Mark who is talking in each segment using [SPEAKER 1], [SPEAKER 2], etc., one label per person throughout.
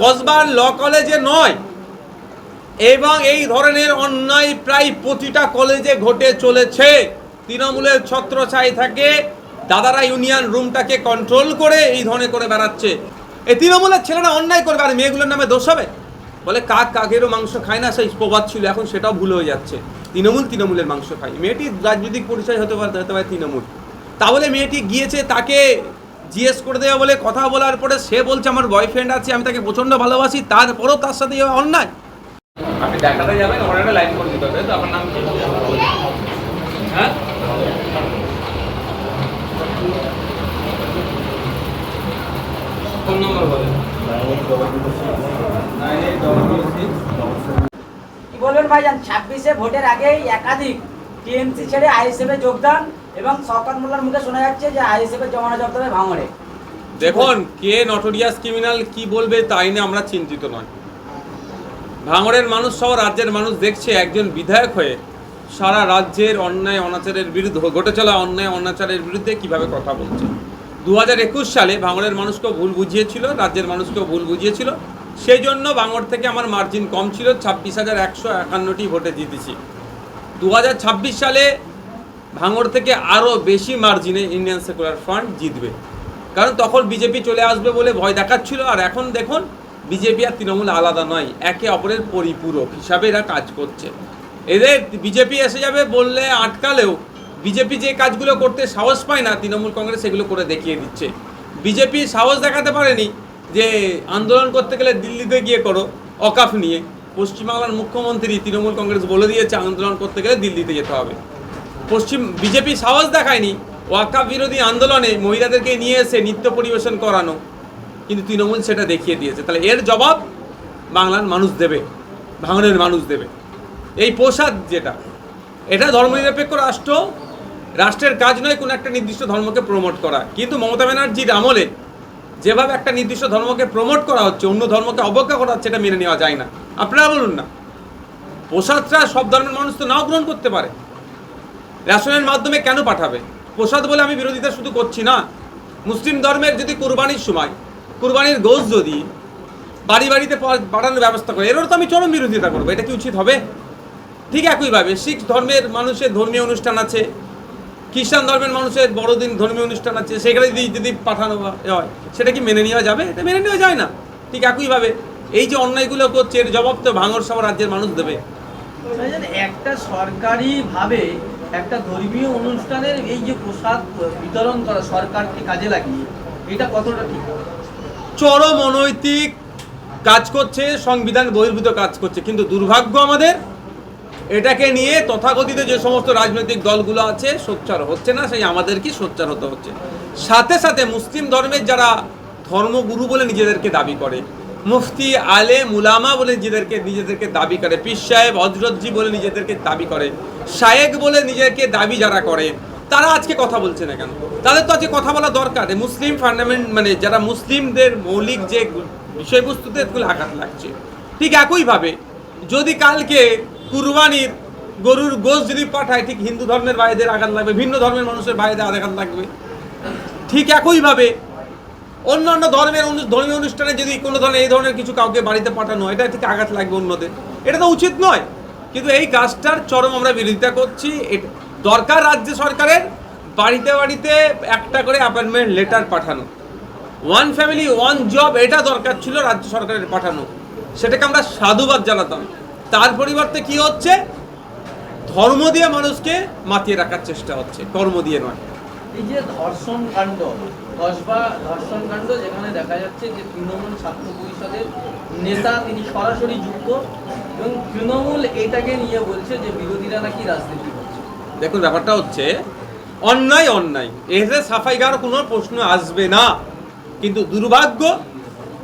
[SPEAKER 1] কসবার ল কলেজে নয়। এবং এই ধরনের অন্যায় প্রায় প্রতিটা কলেজে ঘটে চলেছে। তৃণমূলের ছত্রছাই থাকে দাদারা ইউনিয়ন রুমটাকে কন্ট্রোল করে এই ধরনের করে বেড়াচ্ছে। এই তৃণমূলের ছেলেরা অন্যায় করবে আর মেয়েগুলোর নামে দোষ হবে? বলে কাক কাকেরও মাংস খায় না, সেই প্রবাদ ছিল, এখন সেটাও ভুল হয়ে যাচ্ছে। তৃণমূল তৃণমূলের মাংস খায়। মেয়েটির রাজনৈতিক পরিচয় হতে পারে হতে পারে তৃণমূল। তাহলে মেয়েটি গিয়েছে তাকে জিজ্ঞেস করে দেওয়া বলে কথা বলার পরে সে বলছে আমার বয়ফ্রেন্ড আছে আমি তাকে প্রচণ্ড ভালোবাসি তারপরেও তার সাথে অন্যায়। আপনি দেখাতে যাবেন ওখানে একটা লাইন করে দিতে হবে তো আপনার নাম কি? হ্যাঁ? ফোন নম্বর বলেন।
[SPEAKER 2] কি বলবেন ভাইজান ছাব্বিশে ভোটের আগেই একাধিক টিএমসি ছেড়ে আইএসএফে যোগদান। এবং শওকত মোল্লার মুখে শোনা যাচ্ছে যে আইএসএফের জমানো জব্দ হবে ভাঙড়ে।
[SPEAKER 1] দেখুন, কে নটোরিয়াস ক্রিমিনাল কি বলবে তাই নিয়ে আমরা চিন্তিত নয় ভাঙড়ের মানুষ সহ রাজ্যের মানুষ দেখছে একজন বিধায়ক হয়ে সারা রাজ্যের অন্যায়, অনাচারের বিরুদ্ধে, ঘটে চলা অন্যায়, অনাচারের বিরুদ্ধে কীভাবে কথা বলছে। দু হাজার একুশ সালে ভাঙড়ের মানুষকেও ভুল বুঝিয়েছিল, রাজ্যের মানুষকেও ভুল বুঝিয়েছিল। সেই জন্য ভাঙড় থেকে আমার মার্জিন কম ছিল, ছাব্বিশ হাজার একশো একান্নটি ভোটে জিতেছি। দু হাজার ছাব্বিশ সালে ভাঙড় থেকে আরও বেশি মার্জিনে ইন্ডিয়ান সেকুলার ফ্রন্ট জিতবে। কারণ তখন বিজেপি চলে আসবে বলে ভয় দেখাচ্ছিল, আর এখন দেখুন বিজেপি আর তৃণমূল আলাদা নয়, একে অপরের পরিপূরক হিসাবে এরা কাজ করছে। এদের বিজেপি এসে যাবে বললে আটকালেও বিজেপি যে কাজগুলো করতে সাহস পায় না, তৃণমূল কংগ্রেস সেগুলো করে দেখিয়ে দিচ্ছে। বিজেপি সাহস দেখাতে পারেনি যে আন্দোলন করতে গেলে দিল্লিতে গিয়ে করো, অকাফ নিয়ে। পশ্চিমবাংলার মুখ্যমন্ত্রী তৃণমূল কংগ্রেস বলে দিয়েছে, আন্দোলন করতে গেলে দিল্লিতে যেতে হবে। পশ্চিম বিজেপি সাহস দেখায়নি। ওয়াকাফ বিরোধী আন্দোলনে মহিলাদেরকে নিয়ে এসে নৃত্য পরিবেশন করানো। কিন্তু তৃণমূল সেটা দেখিয়ে দিয়েছে। তাহলে এর জবাব বাংলার মানুষ দেবে, ভাঙনের মানুষ দেবে। এই প্রসাদ যেটা, এটা ধর্মনিরপেক্ষ রাষ্ট্র, রাষ্ট্রের কাজ নয় কোনো একটা নির্দিষ্ট ধর্মকে প্রমোট করা। কিন্তু মমতা ব্যানার্জির আমলে যেভাবে একটা নির্দিষ্ট ধর্মকে প্রমোট করা হচ্ছে, অন্য ধর্মকে অবজ্ঞা করা হচ্ছে, এটা মেনে নেওয়া যায় না। আপনারা বলুন না। প্রসাদটা সব ধর্মের মানুষ তো নাও গ্রহণ করতে পারে। রেশনের মাধ্যমে কেন পাঠাবে? প্রসাদ বলে আমি বিরোধিতা শুধু করছি না। মুসলিম ধর্মের যদি কুরবানির সময়, কুরবানির গোশ যদি বাড়ি বাড়িতে পাঠানোর ব্যবস্থা করে, এরও তো আমি চরম বিরোধিতা করব, এটা কি উচিত হবে? ঠিক একইভাবে শিখ ধর্মের মানুষের ধর্মীয় অনুষ্ঠান আছে, খ্রিস্টান ধর্মের মানুষের বড়দিন ধর্মীয় অনুষ্ঠান আছে, সেখানে যদি যদি পাঠানো হয় সেটা কি মেনে নেওয়া যাবে? এটা মেনে নেওয়া যায় না। ঠিক একইভাবে এই যে অন্যায়গুলো করছে, এর জবাব তো ভাঙর সব রাজ্যের মানুষ দেবে।
[SPEAKER 3] একটা সরকারি ভাবে একটা ধর্মীয় অনুষ্ঠানের এই যে প্রসাদ বিতরণ করা সরকারকে কাজে লাগিয়ে, এটা কতটা ঠিক?
[SPEAKER 1] চরম অনৈতিক কাজ করছে, সংবিধান বহির্ভূত কাজ করছে, কিন্তু দুর্ভাগ্য আমাদের, এটাকে নিয়ে তথাকথিত যে সমস্ত রাজনৈতিক দলগুলো আছে, সোচ্চার হচ্ছে না, সেই আমাদেরকে সোচ্চার হতে হচ্ছে। সাথে সাথে মুসলিম ধর্মের যারা ধর্মগুরু বলে নিজেদেরকে দাবি করে মুফতি আলে মুলামা বলে নিজেদেরকে নিজেদেরকে দাবি করে। পীর সাহেব হজরতজি বলে নিজেদেরকে দাবি করে। শায়েক বলে নিজেকে দাবি যারা করে, তারা আজকে কথা বলছে না কেন? তাদের তো আজকে কথা বলা দরকার। মুসলিম ফান্ডামেন্ট মানে যারা মুসলিমদের মৌলিক যে বিষয়বস্তুতে এগুলো আঘাত লাগছে, ঠিক একইভাবে যদি কালকে কুরবানির গরুর গোশ যদি পাঠায়, ঠিক হিন্দু ধর্মের ভাইদের আঘাত লাগবে, ভিন্ন ধর্মের মানুষের ভাইদের আঘাত লাগবে। ঠিক একইভাবে অন্যান্য ধর্মের অনু- ধর্মীয় অনুষ্ঠানে যদি কোনো ধরনের এই ধরনের কিছু কাউকে বাড়িতে পাঠানো এটা ঠিক আঘাত লাগবে অন্যদের। এটা তো উচিত নয়। কিন্তু এই কাজটার চরম আমরা বিরোধিতা করছি। দরকার রাজ্য সরকারের বাড়িতে বাড়িতে একটা করে অ্যাপয়েন্টমেন্ট লেটার পাঠানো। ওয়ান ফ্যামিলি ওয়ান জব এটা দরকার ছিল রাজ্য সরকারের পাঠানো। সেটাকে আমরা সাধুবাদ জানাতাম। তার পরিবর্তে কি হচ্ছে? ধর্ম দিয়ে মানুষকে মাতিয়ে রাখার চেষ্টা হচ্ছে। কর্ম দিয়ে নয়।
[SPEAKER 3] এই যে ধর্ষণ কাণ্ড কসবা ধর্ষণ কাণ্ড, যেখানে দেখা যাচ্ছে যে তৃণমূল ছাত্র পরিষদের নেতা তিনি সরাসরি যুক্ত এবং তৃণমূল এটাকে নিয়ে বলছে যে বিরোধীরা নাকি রাজনীতি করছে।
[SPEAKER 1] দেখুন, ব্যাপারটা হচ্ছে, অন্যায় অন্যায়। এসে সাফাই গার কোনো প্রশ্ন আসবে না। কিন্তু দুর্ভাগ্য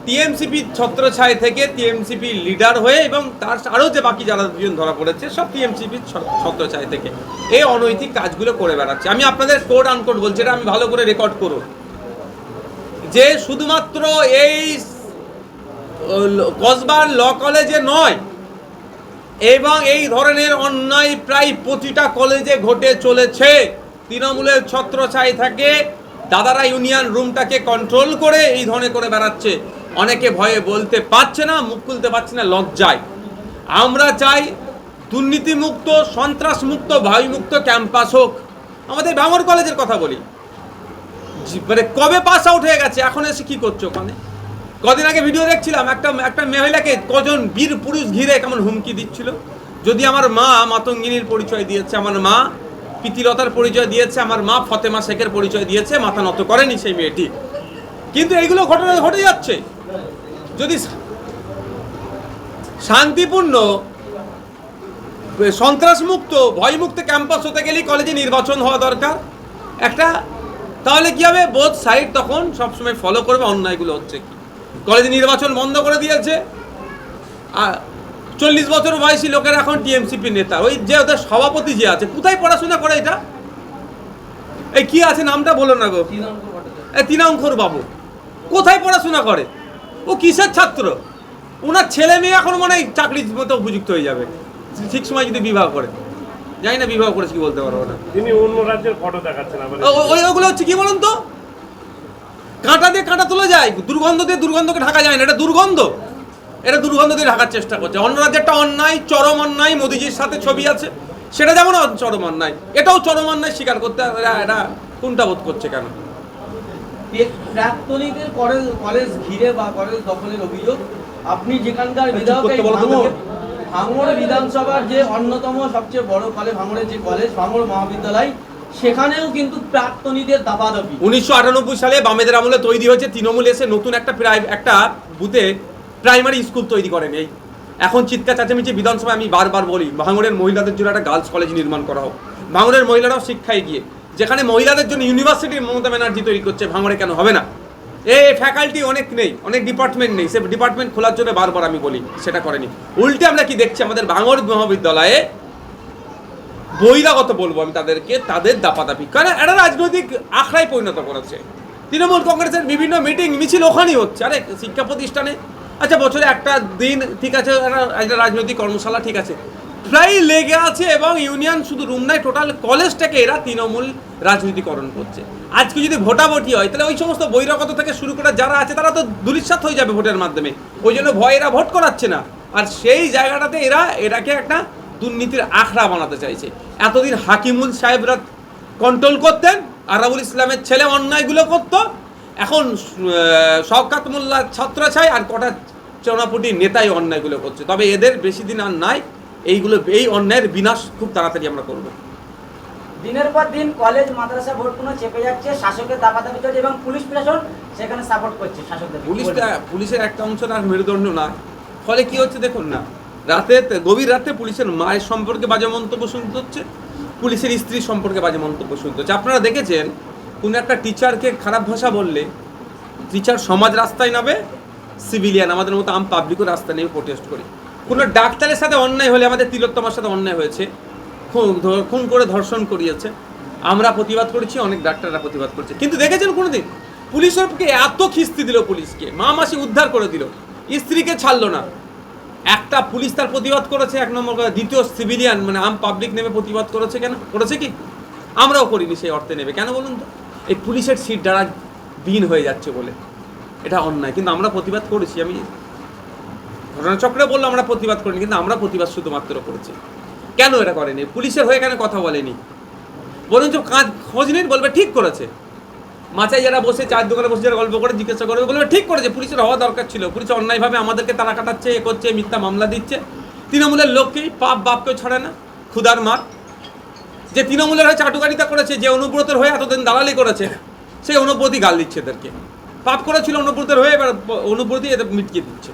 [SPEAKER 1] টিএমসিপি ছত্রছায় থেকে টিএমসিপি লিডার হয়ে এবং তার আরও যে বাকি যারা দুজন ধরা পড়েছে, সব টিএমসিপি ছত্রছায় থেকে। এই অনৈতিক কাজগুলো করে বেড়াচ্ছে। আমি আপনাদের কোড আনকোড বলছি, এটা আমি ভালো করে রেকর্ড করুন। যে শুধুমাত্র এই কসবার ল কলেজে নয়, এবং এই ধরনের অন্যায় প্রায় প্রতিটা কলেজে ঘটে চলেছে। তৃণমূলের ছত্রছায় থাকে দাদারা ইউনিয়ন রুমটাকে কন্ট্রোল করে এই ধরনের করে বেড়াচ্ছে। অনেকে ভয়ে বলতে পারছে না, মুখ খুলতে পারছে না, লজ্জায়। আমরা চাই দুর্নীতিমুক্ত, সন্ত্রাসমুক্ত, ভয়মুক্ত ক্যাম্পাস হোক। আমাদের ভাঙর কলেজের কথা বলি। মানে কবে পাস আউট হয়ে গেছে? এখন এসে কি করছ ওখানে? কদিন আগে ভিডিও দেখছিলাম, একটা একটা মহিলাকে কজন বীর পুরুষ ঘিরে কেমন হুমকি দিচ্ছিল। যদি আমার মা মাতঙ্গিনীর পরিচয় দিয়েছে, আমার মা প্রীতিলতার পরিচয় দিয়েছে, আমার মা ফতেমা শেখের পরিচয় দিয়েছে, মাথা নত করেনি সেই মেয়েটি। কিন্তু এইগুলো ঘটনা ঘটে যাচ্ছে। যদি শান্তিপূর্ণ সন্ত্রাসমুক্ত ভয়মুক্ত ক্যাম্পাস হতে গেলেই কলেজে নির্বাচন হওয়া দরকার। একটা তাহলে কি হবে? বোধ সাইড তখন সবসময় ফলো করবে অন্যায়গুলো হচ্ছে কি? কলেজে নির্বাচন বন্ধ করে দিয়েছে। আর চল্লিশ বছর বয়সী লোকের এখন টিএমসিপি নেতা। ওই যে ওদের সভাপতি যে আছে কোথায় পড়াশোনা করে এটা? এই কি আছে নামটা বলো না গো। তিনাঙ্কর বাবু। কোথায় পড়াশোনা করে? ও কিসের ছাত্র? ওনার ছেলে মেয়ে এখন মনে হয় চাকরির মতো উপযুক্ত হয়ে যাবে। ঠিক সময় যদি বিবাহ করে। জানি না বিবাহ করেছে কি বলতে পারব না।
[SPEAKER 4] তিনি অন্য রাজ্যের ফটো দেখাচ্ছেন
[SPEAKER 1] ওই ওগুলো হচ্ছে কি বলুন তো? কাঁটা দিয়ে কাঁটা তুলে যায় দুর্গন্ধ দিয়ে দুর্গন্ধকে ঢাকা যায় না এটা দুর্গন্ধ। এটা দুর্গন্ধ দিয়ে ঢাকার চেষ্টা করছে। অন্য রাজ্যে একটা অন্যায় চরম অন্যায় মোদিজির সাথে ছবি আছে। সেটা যেমন চরম অন্যায় এটাও চরম অন্যায় স্বীকার করতে এরা এটা কোনটা বোধ করছে কেন?
[SPEAKER 3] প্রাক্তনীদের কলেজ কলেজ ঘিরে বা কলেজ দখলের অভিযোগ আপনি যেখানকার বিধায়ক ভাঙড় বিধানসভার যে অন্যতম সবচেয়ে বড় কলেজ ভাঙড়ের যে কলেজ ভাঙড় মহাবিদ্যালয় সেখানেও কিন্তু প্রাক্তনীদের দাবাদাবি
[SPEAKER 1] উনিশশো আটানব্বই সালে বামেদের আমলে তৈরি হয়েছে তৃণমূল এসে নতুন একটা প্রাই একটা বুথে প্রাইমারি স্কুল তৈরি করেন এই। এখন চিৎকার চাচামেচি বিধানসভায় আমি বারবার বলি ভাঙড়ের মহিলাদের জন্য একটা গার্লস কলেজ নির্মাণ করা হোক। ভাঙড়ের মহিলারাও শিক্ষায় গিয়ে যেখানে মহিলাদের জন্য ইউনিভার্সিটি মমতা ব্যানার্জি তৈরি করছে, ভাঙড়ে কেন হবে না? এই ফ্যাকাল্টি অনেক নেই, অনেক ডিপার্টমেন্ট নেই, সে ডিপার্টমেন্ট খোলার জন্য বারবার আমি বলি, সেটা করেনি। উল্টে আমরা কি দেখছি, আমাদের ভাঙড় মহাবিদ্যালয়ে বহিরাগত বলব আমি তাদেরকে, তাদের দাপাদাপি। কারণ একটা রাজনৈতিক আখড়ায় পরিণত করেছে। তৃণমূল কংগ্রেসের বিভিন্ন মিটিং মিছিল ওখানেই হচ্ছে। আরে, শিক্ষা প্রতিষ্ঠানে? আচ্ছা বছরে একটা দিন ঠিক আছে, একটা- রাজনৈতিক কর্মশালা ঠিক আছে। প্রায় লেগে আছে এবং ইউনিয়ন শুধু রুম নাই টোটাল কলেজটাকে এরা তৃণমূল রাজনীতিকরণ করছে। আজকে যদি ভোটাভুটি হয়, তাহলে ওই সমস্ত বহিরাগত থেকে শুরু করে যারা আছে, তারা তো দুলিশ্বাত হয়ে যাবে ভোটের মাধ্যমে। ওই জন্য ভয় এরা ভোট করাচ্ছে না। আর সেই জায়গাটাতে এরা এটাকে একটা দুর্নীতির আখড়া বানাতে চাইছে। এতদিন হাকিমুল সাহেবরা কন্ট্রোল করতেন, আরাবুল ইসলামের ছেলে অন্যায়গুলো করতো। এখন শওকাত মোল্লার ছাত্র আর কটা চনাপুটি নেতাই অন্যায়গুলো করছে। তবে এদের বেশি দিন আর নাই। এইগুলো এই অন্যায়ের বিনাশ খুব তাড়াতাড়ি আমরা করব।
[SPEAKER 2] দিনের পর দিন কলেজ মাদ্রাসা ভোটগুলো চেপে যাচ্ছে শাসকের দাপাদাপি চলছে এবং পুলিশ প্রশাসন সেখানে সাপোর্ট করছে শাসকদের।
[SPEAKER 1] পুলিশটা পুলিশের একটা অংশ না মেরুদণ্ড না। ফলে কি হচ্ছে দেখুন না রাতে গভীর রাতে পুলিশের মায়ের সম্পর্কে বাজে মন্তব্য শুনতে হচ্ছে পুলিশের স্ত্রী সম্পর্কে বাজে মন্তব্য শুনতে হচ্ছে। আপনারা দেখেছেন কোনো একটা টিচারকে খারাপ ভাষা বললে টিচার সমাজ রাস্তায় নামে সিভিলিয়ান আমাদের মতো আম পাবলিকও রাস্তায় নেমে প্রোটেস্ট করি। কোনো ডাক্তারের সাথে অন্যায় হলে আমাদের তিলোত্তমার সাথে অন্যায় হয়েছে। খুন খুন করে ধর্ষণ করিয়েছে। আমরা প্রতিবাদ করেছি, অনেক ডাক্তাররা প্রতিবাদ করছে। কিন্তু দেখেছেন কোনোদিন? পুলিশের পক্ষে এত খিস্তি দিল পুলিশকে, মা মাসি উদ্ধার করে দিল। স্ত্রীকে ছাড়লো না। একটা পুলিশ তার প্রতিবাদ করেছে, এক নম্বর কথা, দ্বিতীয় সিভিলিয়ান মানে আম পাবলিক নেমে প্রতিবাদ করেছে কেন? করেছে কি? আমরাও করিনি সেই অর্থে নেবে। কেন বলুন তো? এই পুলিশের সিট দ্বারা বিন হয়ে যাচ্ছে বলে। এটা অন্যায়, কিন্তু আমরা প্রতিবাদ করেছি। আমি ঘটনাচক্রে বলল, আমরা প্রতিবাদ করিনি, কিন্তু আমরা প্রতিবাদ শুধুমাত্র করেছি। কেন এটা করেনি? পুলিশের হয়ে কেন কথা বলেনি? বলুন যে কাজ খোঁজ নিন বলবে, ঠিক করেছে। মাচায় যারা বসে চার দোকানে বসে যারা গল্প করে জিজ্ঞাসা করবে, বলবে, ঠিক করেছে, পুলিশের হওয়া দরকার ছিল। পুলিশ অন্যায়ভাবে আমাদেরকে তারা কাটাচ্ছে, এ করছে, মিথ্যা মামলা দিচ্ছে। তৃণমূলের লোককেই পাপ বাপকেও ছড়ে না ক্ষুদার মার। যে তৃণমূলের হয়ে চাটুকারিতা করেছে, যে অনুব্রতের হয়ে এতদিন দালালি করেছে, সেই অনুব্রতই গাল দিচ্ছে এদেরকে। পাপ করেছিল অনুব্রতের হয়ে, এবার অনুব্রতই এদের মিটকে দিচ্ছে।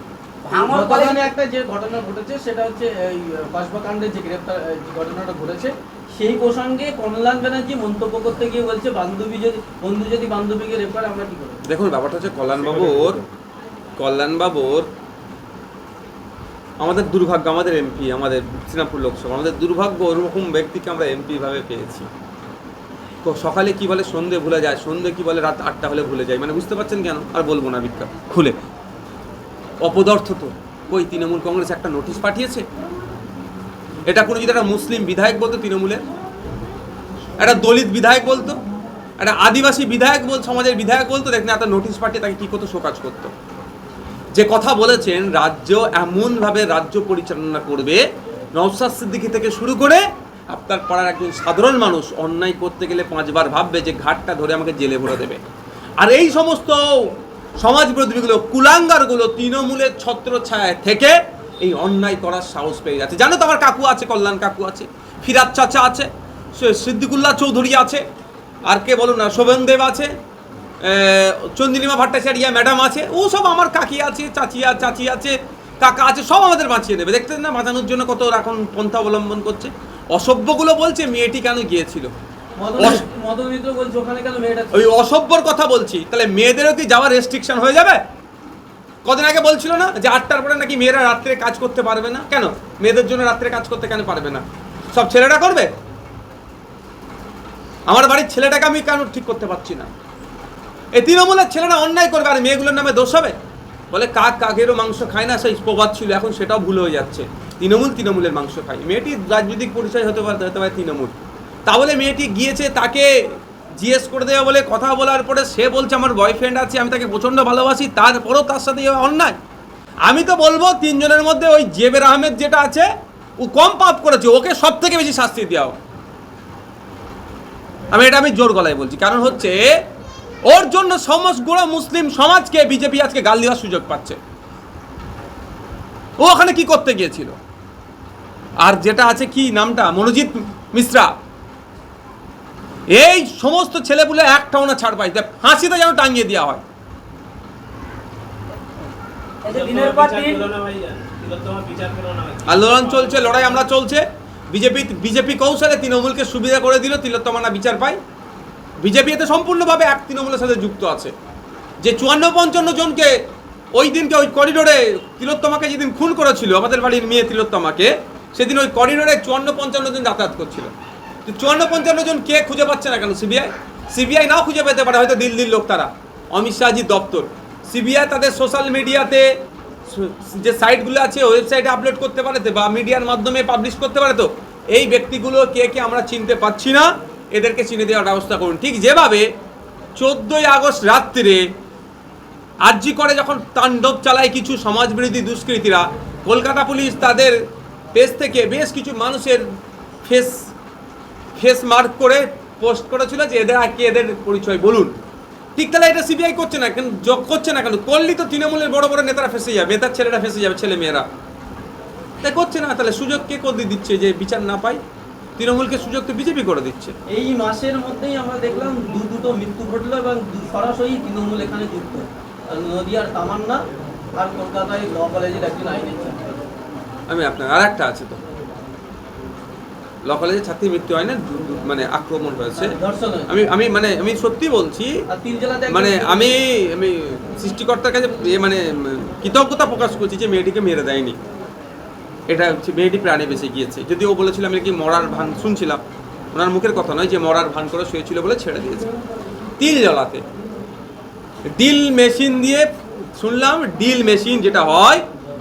[SPEAKER 2] ভাঙড় কলেজ
[SPEAKER 3] একটা যে ঘটনা ঘটেছে সেটা হচ্ছে এই কসবাকাণ্ডে যে গ্রেপ্তার যে ঘটনাটা ঘটেছে সেই প্রসঙ্গে কমলান ব্যানার্জি মন্তব্য করতে গিয়ে বলছে বান্ধবী যদি বন্ধু যদি বান্ধবীকে রেপ করে আমরা কি করব?
[SPEAKER 1] দেখুন ব্যাপারটা হচ্ছে কল্যাণবাবুর কল্যাণবাবুর আমাদের দুর্ভাগ্য আমাদের এমপি আমাদের শ্রীরামপুর লোকসভা আমাদের দুর্ভাগ্য ওরকম ব্যক্তিকে আমরা এমপি ভাবে পেয়েছি। তো সকালে কি বলে সন্ধে ভুলে যায় সন্ধে কি বলে রাত আটটা হলে ভুলে যায় মানে বুঝতে পারছেন কেন? আর বলব না বিজ্ঞান খুলে। অপদার্থ তো। কই, তৃণমূল কংগ্রেস একটা নোটিশ পাঠিয়েছে? এটা কোনো যদি একটা মুসলিম বিধায়ক বলতো তৃণমূলের? একটা দলিত বিধায়ক বলতো? একটা আদিবাসী বিধায়ক বল, সমাজের বিধায়ক বলতো? দেখেন এত নোটিশ পাঠিয়ে তাকে কি করতো? শোকাজ করতো। যে কথা বলেছেন, রাজ্য এমনভাবে রাজ্য পরিচালনা করবে নওসাদ সিদ্দিকি থেকে শুরু করে আপনার পাড়ার একজন সাধারণ মানুষ অন্যায় করতে গেলে পাঁচবার ভাববে যে ঘাটটা ধরে আমাকে জেলে ভরে দেবে। আর এই সমস্ত সমাজ বিরোধীগুলো কুলাঙ্গারগুলো তৃণমূলের ছত্র ছায়ায় থেকে এই অন্যায় করার সাহস পেয়ে যাচ্ছে। জানো তো আমার কাকু আছে, কল্যাণ কাকু আছে ফিরাত চাচা আছে সিদ্দিকুল্লাহ চৌধুরী আছে, আর কে বলুন না শোভন দেব আছে চন্দিনীমা ভট্টাচার্য ম্যাডাম আছে, ও সব আমার কাকি আছে, চাচি আছে চাচি আছে, কাকা আছে, সব আমাদের বাঁচিয়ে দেবে দেখতেন না, বাঁচানোর জন্য কত এখন পন্থা অবলম্বন করছে। অসভ্যগুলো বলছে, মেয়েটি কেন গিয়েছিল?
[SPEAKER 3] মেয়েটা
[SPEAKER 1] ওই অসভ্যর কথা বলছি। তাহলে মেয়েদেরও কি যাওয়ার রেস্ট্রিকশন হয়ে যাবে? কদিন আগে বলছিল না যে আটটার পরে নাকি মেয়েরা রাত্রে কাজ করতে পারবে না? কেন? মেয়েদের জন্য রাত্রে কাজ করতে কেন পারবে না? সব ছেলেরা করবে? আমার বাড়ির ছেলেটাকে আমি কেন ঠিক করতে পারছি না? এই তৃণমূলের ছেলেরা অন্যায় করবে আর মেয়েগুলোর নামে দোষ হবে? বলে কাক কাকেরও মাংস খায় না সেই প্রবাদ ছিল এখন সেটাও ভুল হয়ে যাচ্ছে। তৃণমূল তৃণমূলের মাংস খায়। মেয়েটির রাজনৈতিক পরিচয় হতে পারে হতে পারে তৃণমূল। তাহলে মেয়েটি গিয়েছে, তাকে জিজ্ঞেস করে দেওয়া বলে কথা বলার পরে সে বলছে, আমার বয়ফ্রেন্ড আছে, আমি তাকে প্রচণ্ড ভালোবাসি, তারপরেও তার সাথে অন্যায়। আমি তো বলব, তিনজনের মধ্যে ওই জেবের আহমেদ যেটা আছে, ও কম পাপ করেছে, ওকে সব থেকে বেশি শাস্তি দেওয়া আমি এটা আমি জোর গলায় বলছি, কারণ হচ্ছে ওর জন্য সমস্ত মুসলিম সমাজকে, বিজেপি আজকে গাল দেওয়ার সুযোগ পাচ্ছে। ও ওখানে কি করতে গিয়েছিল? আর যেটা আছে কি নামটা? মনোজিৎ মিশ্রা। এই সমস্ত ছেলেপুলে একটাও না ছাড় পাইতে ফাঁসিতে যেন টাঙিয়ে দেওয়া হয়।
[SPEAKER 2] এই যে দিনের পর দিন
[SPEAKER 1] আন্দোলন চলছে লড়াই আমরা চলছে। বিজেপি বিজেপি কৌশলে তৃণমূলকে সুবিধা করে দিল তিলোত্তমানা বিচার পায়। বিজেপি এতে সম্পূর্ণভাবে এক তৃণমূলের সাথে যুক্ত আছে। যে চুয়ান্ন পঞ্চান্ন জনকে ওই দিনকে ওই করিডোরে তিলোত্তমাকে যেদিন খুন করেছিল আমাদের বাড়ির মেয়ে তিলোত্তমাকে সেদিন ওই করিডোরে চুয়ান্ন পঞ্চান্ন জন যাতায়াত করছিল। চুয়ান্ন পঞ্চান্ন জন কে খুঁজে পাচ্ছে না কেন? সিবিআই সিবিআই নাও খুঁজে পেতে পারে, হয়তো দিল্লির লোক তারা। অমিত শাহজির দপ্তর। সিবিআই তাদের সোশ্যাল মিডিয়াতে যে সাইটগুলো আছে ওয়েবসাইটে আপলোড করতে পারে তো, বা মিডিয়ার মাধ্যমে পাবলিশ করতে পারে তো, এই ব্যক্তিগুলো কে কে আমরা চিনতে পাচ্ছি না, এদেরকে চিনে দেওয়ার ব্যবস্থা করুন। ঠিক যেভাবে চোদ্দোই আগস্ট রাত্রিরে আরজি করে যখন তাণ্ডব চালায় কিছু সমাজবিরোধী দুষ্কৃতীরা, কলকাতা পুলিশ তাদের পেজ থেকে বেশ কিছু মানুষের ফেস ফেস মার্ক করে পোস্ট করেছিল যে এদের আর কি এদের পরিচয় বলুন। ঠিক তাহলে এটা সিবিআই করছে না কেন? যোগ করছে না কেন? করলি তো তৃণমূলের বড় বড় নেতারা ফেসে যাবে নেতার ছেলেরা ফেসে যাবে ছেলে মেয়েরা তাই করছে না তাহলে সুযোগ কে করে দিচ্ছে যে বিচার না পায়? তৃণমূলকে সুযোগ তো বিজেপি করে দিচ্ছে।
[SPEAKER 3] এই মাসের মধ্যেই আমরা দেখলাম দু দুটো মৃত্যু ঘটলো এবং সরাসরি তৃণমূল এখানে যুক্ত। আর নদিয়ার তামান্না আর কলকাতায় ল কলেজের একজন আইনের
[SPEAKER 1] আমি আপনার আর একটা আছে তো। ল কলেজে ছাত্রী মৃত্যু হয় না মানে আক্রমণ হয়েছে। আমি আমি মানে আমি সত্যি বলছি মানে আমি আমি সৃষ্টিকর্তার কাছে মানে কৃতজ্ঞতা প্রকাশ করছি যে মেয়েটিকে মেরে দেয়নি। এটা হচ্ছে মেয়েটি প্রাণে বেঁচে গিয়েছে। যদি ও বলেছিল আমি কি মরার ভান শুনছিলাম। ওনার মুখের কথা নয় যে মরার ভান করে শুয়েছিল বলে ছেড়ে দিয়েছে। তিল জ্বালাতে ডিল মেশিন দিয়ে শুনলাম ডিল মেশিন যেটা হয়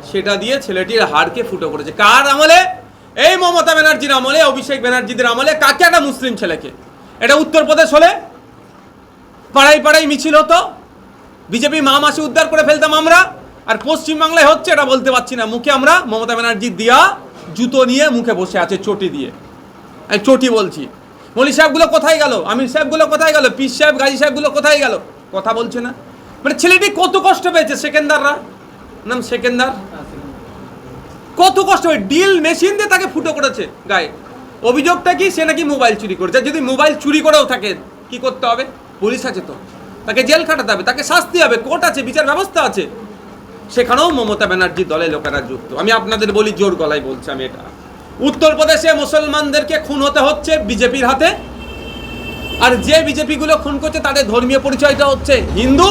[SPEAKER 1] সেটা দিয়ে ছেলেটির হাড়কে ফুটো করেছে। কার আমলে? এই মমতা ব্যানার্জির আমলে, অভিষেক ব্যানার্জিদের আমলে কাকে একটা মুসলিম ছেলেকে? এটা উত্তরপ্রদেশ হলে পাড়ায় পাড়ায় মিছিল হতো, বিজেপি মা মাসি উদ্ধার করে ফেলতাম আমরা, আর পশ্চিমবাংলায় হচ্ছে এটা বলতে পারছি না, মুখে আমরা মমতা ব্যানার্জি দিয়া জুতো নিয়ে মুখে বসে আছে চটি দিয়ে। আমি চটি বলছি। মলি সাহেবগুলো কোথায় গেল? আমির সাহেবগুলো কোথায় গেল? পিস সাহেব, গাজী সাহেবগুলো কোথায় গেল? কথা বলছে না। মানে ছেলেটি কত কষ্ট পেয়েছে সেকেন্দাররা? নাম সেকেন্দার। কত কষ্ট হয়। ডিল মেশিন দিয়ে তাকে ফুটো করেছে গায়ে। অভিযোগটা কি? সে নাকি মোবাইল চুরি করেছে। যদি মোবাইল চুরি করেও থাকে, কি করতে হবে? পুলিশ আছে তো। তাকে জেল খাটাতে হবে, তাকে শাস্তি হবে, কোর্ট আছে, বিচার ব্যবস্থা আছে। সেখানেও মমতা ব্যানার্জি দলে লোকেরা যুক্ত। আমি আপনাদের বলি, জোর গলায় বলছি আমি এটা। উত্তরপ্রদেশে মুসলমানদেরকে খুন হতে হচ্ছে বিজেপির হাতে। আর যে বিজেপিগুলো খুন করছে, তাদের ধর্মীয় পরিচয়টা হচ্ছে হিন্দু।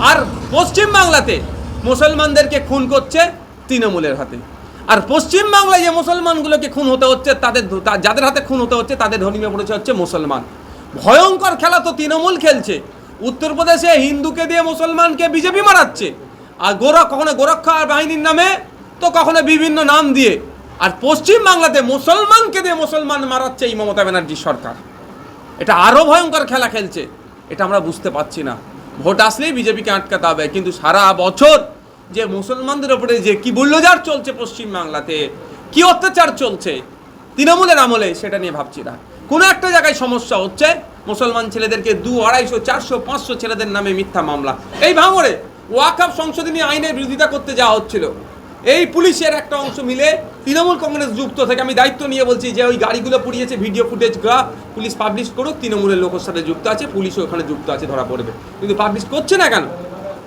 [SPEAKER 1] আর পশ্চিম বাংলাতে মুসলমানদেরকে খুন করছে তৃণমূলের হাতে। আর পশ্চিম বাংলায় যে মুসলমানগুলোকে খুন হতে হচ্ছে, তাদের যাদের হাতে খুন হতে হচ্ছে, তাদের ধর্মীয় পরিচয় হচ্ছে মুসলমান। ভয়ঙ্কর খেলা তো তৃণমূল খেলছে। উত্তরপ্রদেশে হিন্দুকে দিয়ে মুসলমানকে বিজেপি মারাচ্ছে। আর গোরা কখনো গোরক্ষা বাহিনীর নামে, তো কখনো বিভিন্ন নাম দিয়ে। আর পশ্চিম বাংলাতে মুসলমানকে দিয়ে মুসলমান মারাচ্ছে এই মমতা ব্যানার্জির সরকার। এটা আরও ভয়ঙ্কর খেলা খেলছে। এটা আমরা বুঝতে পারছি না। ভোট আসলেই বিজেপিকে আটকাতে হবে, কিন্তু সারা বছর যে মুসলমানদের ওপরে যে কি বুল্লজার চলছে পশ্চিমবাংলাতে কি অত্যাচার চলছে, তৃণমূলের আমলে সেটা নিয়ে ভাবছি না। কোনো একটা জায়গায় সমস্যা হচ্ছে, মুসলমান ছেলেদেরকে দু আড়াইশো, চারশো, পাঁচশো ছেলেদের নামে মিথ্যা মামলা। এই ভাঙড়ে ওয়াকাপ সংশোধনী আইনের বিরোধিতা করতে যাওয়া হচ্ছিল। এই পুলিশের একটা অংশ মিলে তৃণমূল কংগ্রেস যুক্ত থেকে আমি দায়িত্ব নিয়ে বলছি যে ওই গাড়িগুলো পুড়িয়েছে, ভিডিও ফুটেজ গা, পুলিশ পাবলিশ করুক, তৃণমূলের লোকের সাথে যুক্ত আছে, পুলিশও ওখানে যুক্ত আছে, ধরা পড়বে। কিন্তু পাবলিশ করছে না কেন?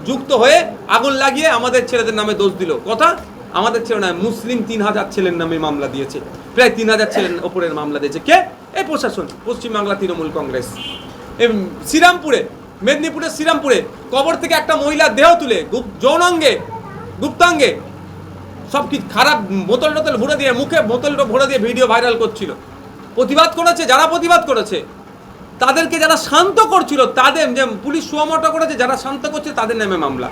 [SPEAKER 1] যুক্ত হয়ে আগুন লাগিয়ে আমাদের ছেলেদের নামে দোষ দিল। কথা? আমাদের ছেলে নয়, মুসলিম তিন হাজার ছেলের নামে মামলা দিয়েছে। প্রায় তিন হাজার ছেলের ওপরের মামলা দিয়েছে। কে? এই প্রশাসন, পশ্চিমবাংলা তৃণমূল কংগ্রেস। শ্রীরামপুরে, মেদিনীপুরের শ্রীরামপুরে কবর থেকে একটা মহিলার দেহ তুলে গুপ- যৌনাঙ্গে, গুপ্তাঙ্গে সব কি খারাপ বোতল টোতল ভরে দিয়ে, মুখে বোতল ভরে দিয়ে ভিডিও ভাইরাল করছিল। প্রতিবাদ করেছে? যারা প্রতিবাদ করেছে? তাদেরকে যারা শান্ত করছিল, তাদের যে পুলিশ সুয়ামটা করেছে, যারা শান্ত করছে, তাদের নামে মামলা।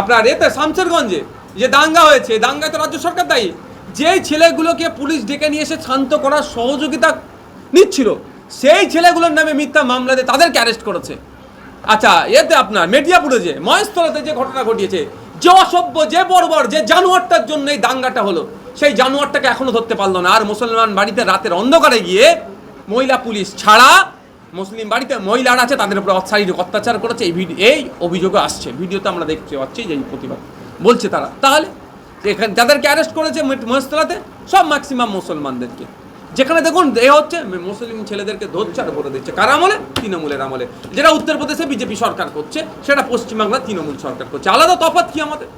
[SPEAKER 1] আপনার এতে শামসেরগঞ্জে যে দাঙ্গা হয়েছে দাঙ্গায় তো রাজ্য সরকার দায়ী। যেই ছেলেগুলোকে পুলিশ ডেকে নিয়ে এসে শান্ত করার সহযোগিতা নিচ্ছিল, সেই ছেলেগুলোর নামে মিথ্যা মামলা দিয়ে তাদেরকে অ্যারেস্ট করেছে। আচ্ছা এতে আপনার মেডিয়াপুরে যে, মহেশতলাতে যে ঘটনা ঘটিয়েছে, যে অসভ্য, যে বর্বর, যে জানোয়ারটার জন্য এই দাঙ্গাটা হলো, সেই জানোয়ারটাকে এখনও ধরতে পারল না। আর মুসলমান বাড়িতে রাতের অন্ধকারে গিয়ে মহিলা পুলিশ ছাড়া মুসলিম বাড়িতে মহিলারা আছে, তাদের উপরে শারীরিক অত্যাচার করেছে, এই ভিডিও এই অভিযোগে আসছে। ভিডিওতে আমরা দেখতে পাচ্ছি যে এই প্রতিবাদ বলছে তারা। তাহলে এখানে যাদেরকে অ্যারেস্ট করেছে মহেশতলাতে, সব ম্যাক্সিমাম মুসলমানদেরকে। যেখানে দেখুন, এ হচ্ছে মুসলিম ছেলেদেরকে ধরছে করে দিচ্ছে। কার আমলে? তৃণমূলের আমলে। যেটা উত্তরপ্রদেশে বিজেপি সরকার করছে, সেটা পশ্চিমবাংলা তৃণমূল সরকার করছে। আলাদা তফাৎ কি আমাদের?